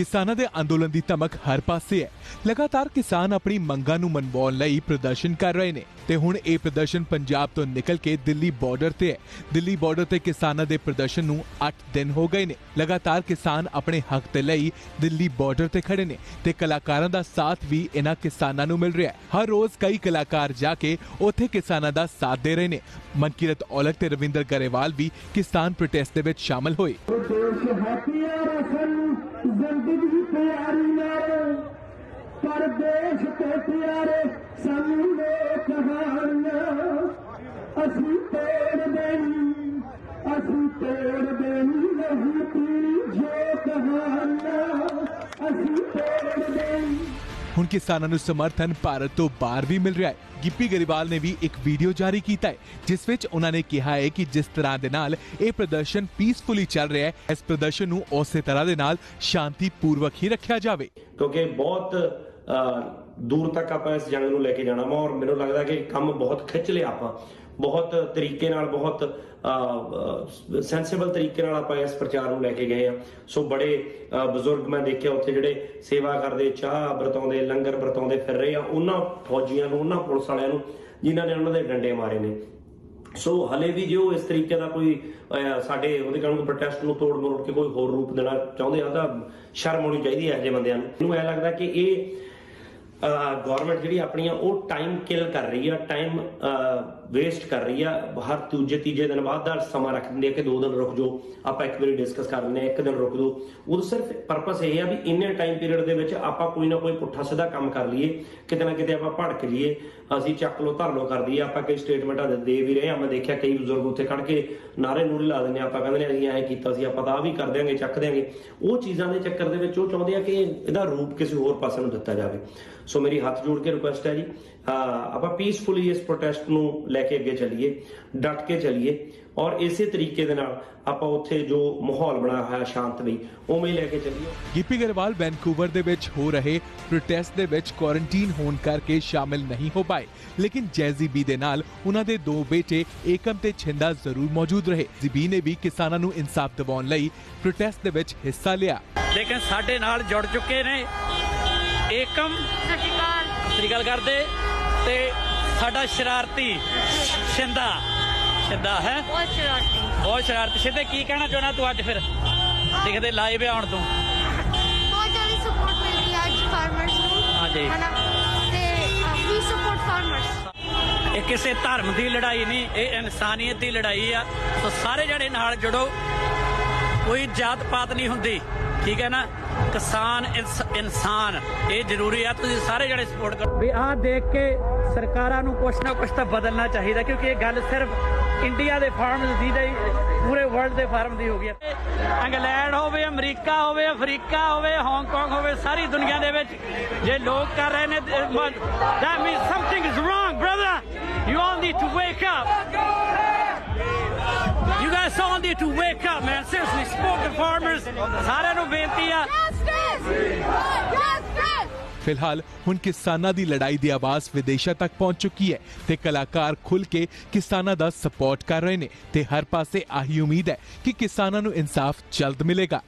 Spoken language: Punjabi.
ਕਿਸਾਨਾਂ ਦੇ ਅੰਦੋਲਨ ਦੀ ਧਮਕ ਹਰ ਪਾਸੇ ਹੈ। ਲਗਾਤਾਰ ਕਿਸਾਨ ਆਪਣੀ ਮੰਗਾਂ ਨੂੰ ਮਨਵਾਉਣ ਲਈ ਪ੍ਰਦਰਸ਼ਨ ਕਰ ਰਹੇ ਨੇ ਤੇ ਹੁਣ ਇਹ ਪ੍ਰਦਰਸ਼ਨ ਪੰਜਾਬ ਤੋਂ ਨਿਕਲ ਕੇ ਦਿੱਲੀ ਬਾਰਡਰ ਤੇ ਹੈ। ਦਿੱਲੀ ਬਾਰਡਰ ਤੇ ਕਿਸਾਨਾਂ ਦੇ ਪ੍ਰਦਰਸ਼ਨ ਨੂੰ 8 ਦਿਨ ਹੋ ਗਏ ਨੇ। ਲਗਾਤਾਰ ਕਿਸਾਨ ਆਪਣੇ ਹੱਕ ਦੇ ਲਈ ਦਿੱਲੀ ਬਾਰਡਰ ਤੇ ਖੜੇ ਨੇ ਤੇ ਕਲਾਕਾਰਾਂ ਦਾ ਸਾਥ ਵੀ ਇਹਨਾਂ ਕਿਸਾਨਾਂ ਨੂੰ ਮਿਲ ਰਿਹਾ ਹੈ। ਹਰ ਰੋਜ਼ ਕਈ ਕਲਾਕਾਰ ਜਾ ਕੇ ਉੱਥੇ ਕਿਸਾਨਾਂ ਦਾ ਸਾਥ ਦੇ ਰਹੇ ਨੇ। ਮਨਕੀਰਤ ਔਲਖ ਤੇ ਰਵਿੰਦਰ ਗਰੇਵਾਲ ਵੀ ਕਿਸਾਨ ਪ੍ਰੋਟੈਸਟ ਦੇ ਵਿੱਚ ਸ਼ਾਮਲ ਹੋਏ। प्यारी न पर परे प्यारे से कहाण असीं असीं तेर दी रही पीड़ी ਹੁਣ ਕਿਸਾਨਾਂ ਨੂੰ ਸਮਰਥਨ ਭਾਰਤ ਤੋਂ ਬਾਹਰ ਵੀ ਮਿਲ ਰਿਹਾ ਹੈ। ਗਿੱਪੀ ਗਰੇਵਾਲ ਨੇ ਵੀ ਇੱਕ ਵੀਡੀਓ ਜਾਰੀ ਕੀਤਾ ਹੈ, ਜਿਸ ਵਿੱਚ ਉਹਨਾਂ ਨੇ ਕਿਹਾ ਹੈ ਕਿ ਜਿਸ ਤਰ੍ਹਾਂ ਦੇ ਨਾਲ ਇਹ ਪ੍ਰਦਰਸ਼ਨ ਪੀਸਫੁਲੀ ਚੱਲ ਰਿਹਾ ਹੈ, ਇਸ ਪ੍ਰਦਰਸ਼ਨ ਨੂੰ ਉਸੇ ਤਰ੍ਹਾਂ ਦੇ ਨਾਲ ਸ਼ਾਂਤੀਪੂਰਵਕ ਹੀ ਰੱਖਿਆ ਜਾਵੇ। ਕਿਉਂਕਿ ਬਹੁਤ ਦੂਰ ਤੱਕ ਆਪਾਂ ਇਸ ਜੰਗ ਨੂੰ ਲੈ ਕੇ ਜਾਣਾ ਵਾ ਔਰ ਮੈਨੂੰ ਲੱਗਦਾ ਕਿ ਕੰਮ ਬਹੁਤ ਖਿੱਚ ਲਿਆ ਆਪਾਂ। ਬਹੁਤ ਤਰੀਕੇ ਨਾਲ ਬਹੁਤ ਸੈਂਸਿਬਲ ਤਰੀਕੇ ਨਾਲ ਆਪਾਂ ਇਸ ਪ੍ਰਚਾਰ ਨੂੰ ਲੈ ਕੇ ਗਏ ਆ। ਸੋ ਬੜੇ ਬਜ਼ੁਰਗ ਮੈਂ ਦੇਖਿਆ ਉੱਥੇ ਜਿਹੜੇ ਸੇਵਾ ਕਰਦੇ ਚਾਹ ਵਰਤਾਉਂਦੇ ਲੰਗਰ ਵਰਤਾਉਂਦੇ ਫਿਰ ਰਹੇ ਆ ਉਹਨਾਂ ਫੌਜੀਆਂ ਨੂੰ ਉਹਨਾਂ ਪੁਲਿਸ ਵਾਲਿਆਂ ਨੂੰ ਜਿਨ੍ਹਾਂ ਨੇ ਉਹਨਾਂ ਦੇ ਡੰਡੇ ਮਾਰੇ ਨੇ। ਸੋ ਹਲੇ ਵੀ ਜੇ ਉਹ ਇਸ ਤਰੀਕੇ ਦਾ ਕੋਈ ਅਹ, ਸਾਡੇ ਉਹਦੇ ਕਾਰਨ ਪ੍ਰੋਟੈਸਟ ਨੂੰ ਤੋੜ ਮਰੋੜ ਕੇ ਕੋਈ ਹੋਰ ਰੂਪ ਦੇਣਾ ਚਾਹੁੰਦੇ ਆ ਤਾਂ ਸ਼ਰਮ ਹੋਣੀ ਚਾਹੀਦੀ ਹੈ ਇਹੋ ਜਿਹੇ ਬੰਦਿਆਂ ਨੂੰ। ਮੈਨੂੰ ਐ ਲੱਗਦਾ ਕਿ ਇਹ ਗਵਰਨਮੈਂਟ ਜਿਹੜੀ ਆਪਣੀਆਂ ਉਹ ਟਾਈਮ ਕਿਲ ਕਰ ਰਹੀ ਆ ਟਾਈਮ ਵੇਸਟ ਕਰ ਰਹੀ ਆ, ਹਰ ਦੂਜੇ ਤੀਜੇ ਦਿਨ ਬਾਅਦ ਦਾ ਸਮਾਂ ਰੱਖ ਦਿੰਦੇ ਆ ਕਿ ਦੋ ਦਿਨ ਰੁਕ ਜਾਓ, ਆਪਾਂ ਇੱਕ ਵਾਰੀ ਡਿਸਕਸ ਕਰ ਲੈਂਦੇ ਆ, ਇੱਕ ਦਿਨ ਰੁਕ ਜਾਓ। ਉਹ ਸਿਰਫ ਪਰਪਸ ਇਹ ਆ ਵੀ ਇੰਨੇ ਟਾਈਮ ਪੀਰੀਅਡ ਦੇ ਵਿੱਚ ਆਪਾਂ ਕੋਈ ਨਾ ਕੋਈ ਪੁੱਠਾ ਸਿੱਧਾ ਕੰਮ ਕਰ ਲਈਏ, ਕਿਤੇ ਨਾ ਕਿਤੇ ਆਪਾਂ ਭੜਕ ਲਈਏ ਅਸੀਂ ਚੱਕ ਲੋ ਧਰ ਲੋ ਕਰ ਦਈਏ, ਆਪਾਂ ਕਈ ਸਟੇਟਮੈਂਟਾਂ ਦੇ ਵੀ ਰਹੇ ਆ, ਮੈਂ ਦੇਖਿਆ ਕਈ ਬਜ਼ੁਰਗ ਉੱਥੇ ਖੜ ਕੇ ਨਾਰੇ ਨੂਰੇ ਲਾ ਦਿੰਦੇ ਆ, ਆਪਾਂ ਕਹਿੰਦੇ ਨੇ ਅਸੀਂ ਐਂ ਕੀਤਾ ਸੀ, ਆਪਾਂ ਤਾਂ ਆਹ ਵੀ ਕਰ ਦਿਆਂਗੇ, ਚੱਕ ਦਿਆਂਗੇ। ਉਹ ਚੀਜ਼ਾਂ ਦੇ ਚੱਕਰ ਦੇ ਵਿੱਚ ਉਹ ਚਾਹੁੰਦੇ ਆ ਕਿ ਇਹਦਾ ਰੂਪ ਕਿਸੇ ਹੋਰ ਪਾਸੇ ਨੂੰ ਦਿੱਤਾ ਜਾਵੇ। ਸੋ ਮੇਰੀ ਹੱਥ ਜੋੜ ਕੇ ਰਿਕੁਐਸਟ ਹੈ ਜੀ ਆਪਾਂ ਪੀਸਫੁਲੀ ਇਸ ਪ੍ਰੋਟੈਸਟ ਨੂੰ ਲੈ ਕੇ ਅੱਗੇ ਚੱਲੀਏ ਡਟ ਕੇ ਚੱਲੀਏ ਔਰ ਇਸੇ ਤਰੀਕੇ ਦੇ ਨਾਲ ਆਪਾਂ ਉੱਥੇ ਜੋ ਮਾਹੌਲ ਬਣਾਇਆ ਹੋਇਆ ਸ਼ਾਂਤਮਈ ਉਵੇਂ ਹੀ ਲੈ ਕੇ ਚੱਲੀਏ ਗਿੱਪੀ ਗਰੇਵਾਲ ਵੈਨਕੂਵਰ ਦੇ ਵਿੱਚ ਹੋ ਰਹੇ ਪ੍ਰੋਟੈਸਟ ਦੇ ਵਿੱਚ ਕੁਆਰੰਟਾਈਨ ਹੋਣ ਕਰਕੇ ਸ਼ਾਮਿਲ ਨਹੀਂ ਹੋ ਪਾਏ ਲੇਕਿਨ ਜੈਜ਼ੀ ਬੀ ਦੇ ਨਾਲ ਉਹਨਾਂ ਦੇ ਦੋ ਬੇਟੇ ਏਕਮ ਤੇ ਛਿੰਦਾ ਜ਼ਰੂਰ ਮੌਜੂਦ ਰਹੇ ਜ਼ੀਬੀ ਨੇ ਵੀ ਕਿਸਾਨਾਂ ਨੂੰ ਇਨਸਾਫ ਦਿਵਾਉਣ ਲਈ ਪ੍ਰੋਟੈਸਟ ਦੇ ਵਿੱਚ ਹਿੱਸਾ ਲਿਆ ਲੇਕਿਨ ਸਾਡੇ ਨਾਲ ਜੁੜ ਚੁੱਕੇ ਨੇ ਏਕਮ। ਸਤਿ ਸ਼੍ਰੀ ਅਕਾਲ। ਸਤਿ ਸ਼੍ਰੀ ਅਕਾਲ ਕਰਦੇ ਤੇ ਸਾਡਾ ਸ਼ਰਾਰਤੀ ਸ਼ਿੰਦਾ। ਸ਼ਿੰਦਾ ਹੈ? ਬਹੁਤ ਸ਼ਰਾਰਤੀ। ਬਹੁਤ ਸ਼ਰਾਰਤੀ। ਸ਼ਿੰਦੇ ਕੀ ਕਹਿਣਾ ਚਾਹੁੰਦਾ ਤੂੰ ਅੱਜ ਫਿਰ? ਦਿਖਦੇ ਲਾਈਵ ਆਉਣ ਤੋਂ। ਬਹੁਤ ਜ਼ਿਆਦਾ ਸਪੋਰਟ ਮਿਲ ਰਹੀ ਹੈ ਅੱਜ ਫਾਰਮਰਸ ਨੂੰ। ਹਾਂਜੀ। ਹਨਾ? ਤੇ ਵੀ ਸਪੋਰਟ ਫਾਰਮਰਸ ਇਹ ਕਿਸੇ ਧਰਮ ਦੀ ਲੜਾਈ ਨਹੀਂ ਇਹ ਇਨਸਾਨੀਅਤ ਦੀ ਲੜਾਈ ਆ। ਸੋ ਸਾਰੇ ਜਣੇ ਨਾਲ ਜੁੜੋ। ਕੋਈ ਜਾਤ ਪਾਤ ਨਹੀਂ ਹੁੰਦੀ। ਠੀਕ ਹੈ ਨਾ? ਕਿਸਾਨ ਇਨਸ- ਇਨਸਾਨ ਇਹ ਜ਼ਰੂਰੀ ਆ ਤੁਸੀਂ ਸਾਰੇ ਜਣੇ ਸਪੋਰਟ ਕਰੋ। ਵੀ ਆਹ ਦੇਖ ਕੇ ਸਰਕਾਰਾਂ ਨੂੰ ਕੁਛ ਨਾ ਕੁਛ ਤਾਂ ਬਦਲਣਾ ਚਾਹੀਦਾ ਕਿਉਂਕਿ ਇਹ ਗੱਲ ਸਿਰਫ ਇੰਡੀਆ ਦੇ ਫਾਰਮਰਸ ਦੀ ਨਹੀਂ ਪੂਰੇ ਵਰਲਡ ਦੇ ਫਾਰਮ ਦੀ ਹੋ ਗਈ ਹੈ। ਇੰਗਲੈਂਡ ਹੋਵੇ ਅਮਰੀਕਾ ਹੋਵੇ ਅਫਰੀਕਾ ਹੋਵੇ ਹਾਂਗਕਾਂਗ ਹੋਵੇ ਸਾਰੀ ਦੁਨੀਆ ਦੇ ਵਿੱਚ ਜੇ ਲੋਕ ਕਰ ਰਹੇ ਨੇ that means something is wrong brother. You all need to wake up. You guys all need to wake up man. Seriously support the farmers ਸਾਰਿਆਂ ਨੂੰ ਬੇਨਤੀ ਆ ਫਿਲਹਾਲ ਹੁਣ ਕਿਸਾਨਾਂ ਦੀ ਲੜਾਈ ਦੀ ਆਵਾਜ਼ ਵਿਦੇਸ਼ਾਂ ਤੱਕ ਪਹੁੰਚ ਚੁੱਕੀ ਹੈ ਤੇ ਕਲਾਕਾਰ ਖੁੱਲ ਕੇ ਕਿਸਾਨਾਂ ਦਾ ਸਪੋਰਟ ਕਰ ਰਹੇ ਨੇ ਤੇ ਹਰ ਪਾਸੇ ਆਹੀ ਉਮੀਦ ਹੈ ਕਿ ਕਿਸਾਨਾਂ ਨੂੰ ਇਨਸਾਫ ਜਲਦ ਮਿਲੇਗਾ